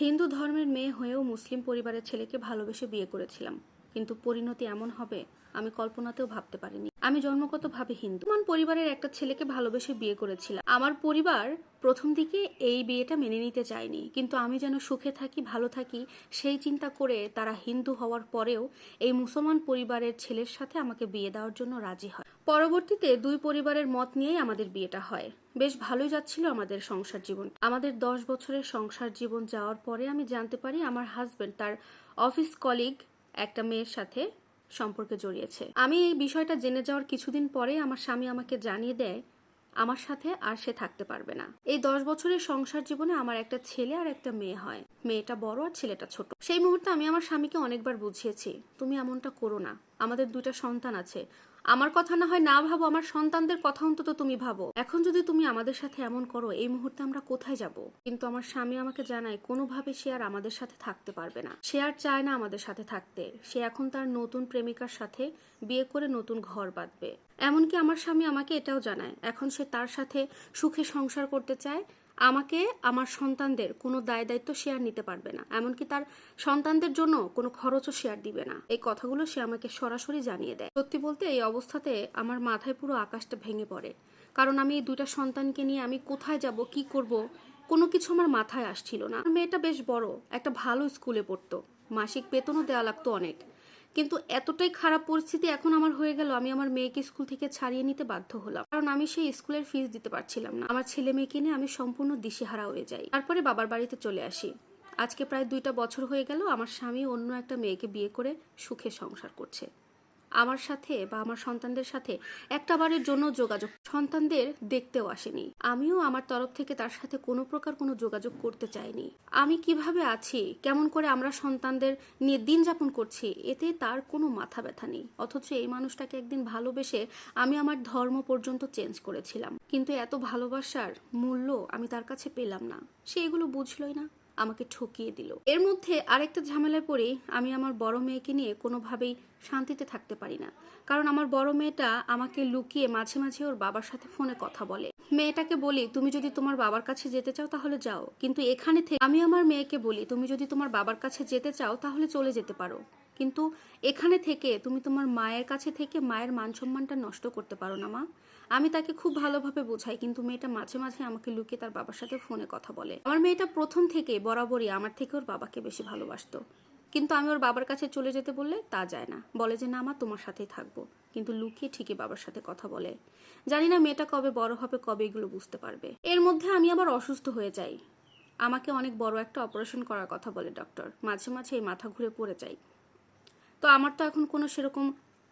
হিন্দু ধর্মের মেয়ে হয়েও মুসলিম পরিবারের ছেলেকে ভালোবেসে বিয়ে করেছিলাম। কিন্তু পরিণতি এমন হবে, আমি কল্পনাতেও ভাবতে পারিনি। আমি জন্মগতভাবে হিন্দু। আমার পরিবারের একটা ছেলেকে ভালোবেসে বিয়ে করেছিলাম। আমার পরিবার প্রথম দিকে এই বিয়েটা মেনে নিতে চায়নি, কিন্তু আমি যেন সুখে থাকি, ভালো থাকি, সেই চিন্তা করে তারা হিন্দু হওয়ার পরেও এই মুসলমান পরিবারের ছেলের সাথে আমাকে বিয়ে দেওয়ার জন্য রাজি হয়। পরবর্তীতে দুই পরিবারের মত নিয়েই আমাদের বিয়েটা হয়। বেশ ভালোই যাচ্ছিল আমাদের সংসার জীবন। আমাদের দশ বছরের সংসার জীবন যাওয়ার পরে আমি জানতে পারি আমার হাজবেন্ড তার অফিস কলিগ একটা মেয়ের সাথে সম্পর্কে জড়িয়েছে। আমি এই বিষয়টা জেনে যাওয়ার কিছুদিন পরে আমার স্বামী আমাকে জানিয়ে দেয়, আমার সাথে আর সে থাকতে পারবে না। এই দশ বছরের সংসার জীবনে আমার একটা ছেলে আর একটা মেয়ে হয়। মেয়েটা বড় আর ছেলেটা ছোট। সেই মুহূর্তে আমি আমার স্বামীকে অনেকবার বুঝিয়েছি, তুমি এমনটা করো না। আমাদের দুইটা সন্তান আছে। আমার কথা না হয় না ভাবো, আমার সন্তানদের কথা অন্তত তুমি ভাবো। এখন যদি তুমি আমাদের সাথে এমন করো, এই মুহূর্তে আমরা কোথায় যাব? কিন্তু আমার স্বামী আমাকে জানায়, কোনোভাবে সে আর আমাদের সাথে থাকতে পারবে না। সে আর চায় না আমাদের সাথে থাকতে। সে এখন তার নতুন প্রেমিকার সাথে বিয়ে করে নতুন ঘর বাঁধবে। এমনকি আমার স্বামী আমাকে এটাও জানায়, এখন সে তার সাথে সুখে সংসার করতে চায় আমাকে আমার সন্তানদের কোনো দায় দায়িত্ব শেয়ার নিতে পারবে না। এমনকি তার সন্তানদের জন্য কোনো খরচও শেয়ার দিবে না। এই কথাগুলো সে আমাকে সরাসরি জানিয়ে দেয়। সত্যি বলতে এই অবস্থাতে আমার মাথায় পুরো আকাশটা ভেঙে পড়ে। কারণ আমি এই দুইটা সন্তানকে নিয়ে আমি কোথায় যাব, কি করব, কোনো কিছু আমার মাথায় আসছিল না। মেয়েটা বেশ বড়, একটা ভালো স্কুলে পড়তো। মাসিক বেতনও দেওয়া লাগতো অনেক। কিন্তু এতটাই খারাপ পরিস্থিতি এখন আমার হয়ে গেল, আমি আমার মেয়েকে স্কুল থেকে ছাড়িয়ে নিতে বাধ্য হলাম। কারণ আমি সেই স্কুলের ফিস দিতে পারছিলাম না। আমার ছেলে মেয়েকে নিয়ে আমি সম্পূর্ণ দিশেহারা হয়ে যাই। তারপরে বাবার বাড়িতে চলে আসি। আজকে প্রায় দুইটা বছর হয়ে গেল, আমার স্বামী অন্য একটা মেয়েকে বিয়ে করে সুখে সংসার করছে। আমার সাথে বা আমার সন্তানদের সাথে একটা বারের জন্য যোগাযোগ। সন্তানদের দেখতেও আসেনি। আমিও আমার তরফ থেকে তার সাথে কোনো প্রকার কোনো যোগাযোগ করতে চাইনি। আমি কীভাবে আছি? কেমন করে আমরা সন্তানদের নিয়ে দিন যাপন করছি? এতে তার কোনো মাথা ব্যথা নেই। অথচ এই মানুষটাকে একদিন ভালোবেসে আমি আমার ধর্ম পর্যন্ত চেঞ্জ করেছিলাম। কিন্তু এত ভালোবাসার মূল্য আমি তার কাছে পেলাম না। সে এগুলো বুঝলই না। আমাকে ঠকিয়ে দিল। এর মধ্যে আরেকটা ঝামেলায় পড়ে, আমি আমার বড় মেয়েকে নিয়ে কোনোভাবেই শান্তিতে থাকতে পারি না। কারণ আমার বড় মেয়েটা আমাকে লুকিয়ে মাঝে মাঝে ওর বাবার সাথে ফোনে কথা বলে। মেয়েটাকে বলি, তুমি যদি তোমার বাবার কাছে যেতে চাও তাহলে যাও। কিন্তু এখানে থেকে আমি আমার মেয়েকে বলি, তুমি যদি তোমার বাবার কাছে যেতে চাও তাহলে চলে যেতে পারো। কিন্তু এখানে থেকে তুমি তোমার মায়ের কাছে থেকে মায়ের মান সম্মানটা নষ্ট করতে পারো না, মা। আমি তাকে খুব ভালোভাবে বোঝাই, কিন্তু মেয়েটা মাঝে মাঝে আমাকে লুকিয়ে তার বাবার সাথে ফোনে কথা বলে। আমার মেয়েটা প্রথম থেকে বরাবরই আমার থেকে ওর বাবাকে বেশি ভালোবাসতো। কিন্তু আমি ওর বাবার কাছে চলে যেতে বললে তা যায় না। বলে যে, না আমার তোমার সাথেই থাকব। কিন্তু লুকিয়ে ঠিকই বাবার সাথে কথা বলে। জানি না মেয়েটা কবে বড় হবে, কবে এগুলো বুঝতে পারবে। এর মধ্যে আমি আবার অসুস্থ হয়ে যাই। আমাকে অনেক বড় একটা অপারেশন করার কথা বলে ডক্টর। মাঝে মাঝে এই মাথা ঘুরে পড়ে যাই। তো আমার তো এখন কোনো সেরকম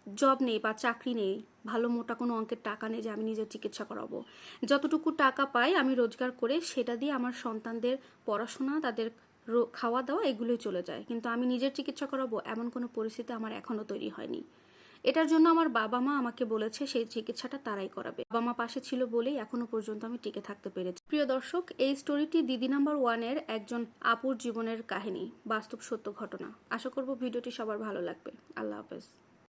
জব নেই বা চাকরি নেই। ভালো মোটা কোনো অঙ্কের টাকা নেই যে আমি নিজের চিকিৎসা করাবো। যতটুকু টাকা পাই আমি রোজগার করে সেটা দিয়ে আমার সন্তানদের পড়াশোনা, তাদের খাওয়া দাওয়া এগুলোই চলে যায়। কিন্তু আমি নিজের চিকিৎসা করাবো এমন কোনো পরিস্থিতি আমার এখনও তৈরি হয়নি। এটার জন্য আমার বাবা মা আমাকে বলেছে সেই চিকিৎসাটা তারাই করাবে। বাবা মা পাশে ছিল বলেই এখনও পর্যন্ত আমি টিকে থাকতে পেরেছি। প্রিয় দর্শক, এই স্টোরিটি দিদি নাম্বার ওয়ানের একজন আপুর জীবনের কাহিনী, বাস্তব সত্য ঘটনা। আশা করব ভিডিওটি সবার ভালো লাগবে। আল্লাহ হাফেজ।